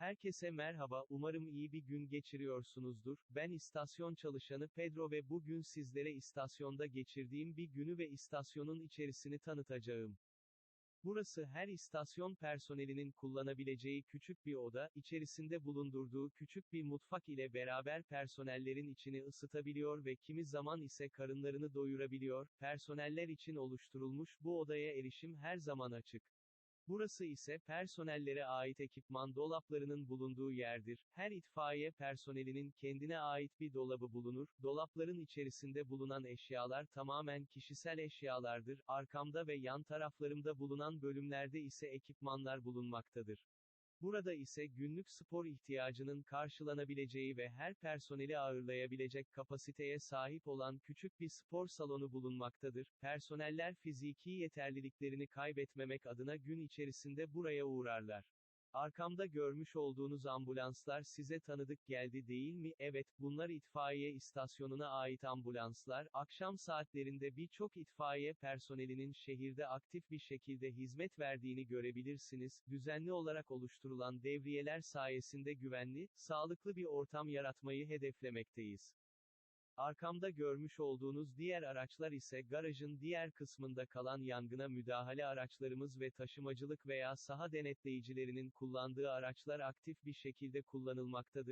Herkese merhaba, umarım iyi bir gün geçiriyorsunuzdur. Ben istasyon çalışanı Pedro ve bugün sizlere istasyonda geçirdiğim bir günü ve istasyonun içerisini tanıtacağım. Burası her istasyon personelinin kullanabileceği küçük bir oda, içerisinde bulundurduğu küçük bir mutfak ile beraber personellerin içini ısıtabiliyor ve kimi zaman ise karınlarını doyurabiliyor. Personeller için oluşturulmuş bu odaya erişim her zaman açık. Burası ise personellere ait ekipman dolaplarının bulunduğu yerdir. Her itfaiye personelinin kendine ait bir dolabı bulunur. Dolapların içerisinde bulunan eşyalar tamamen kişisel eşyalardır. Arkamda ve yan taraflarımda bulunan bölümlerde ise ekipmanlar bulunmaktadır. Burada ise günlük spor ihtiyacının karşılanabileceği ve her personeli ağırlayabilecek kapasiteye sahip olan küçük bir spor salonu bulunmaktadır. Personeller fiziki yeterliliklerini kaybetmemek adına gün içerisinde buraya uğrarlar. Arkamda görmüş olduğunuz ambulanslar size tanıdık geldi değil mi? Evet, bunlar itfaiye istasyonuna ait ambulanslar. Akşam saatlerinde birçok itfaiye personelinin şehirde aktif bir şekilde hizmet verdiğini görebilirsiniz. Düzenli olarak oluşturulan devriyeler sayesinde güvenli, sağlıklı bir ortam yaratmayı hedeflemekteyiz. Arkamda görmüş olduğunuz diğer araçlar ise garajın diğer kısmında kalan yangına müdahale araçlarımız ve taşımacılık veya saha denetleyicilerinin kullandığı araçlar aktif bir şekilde kullanılmaktadır.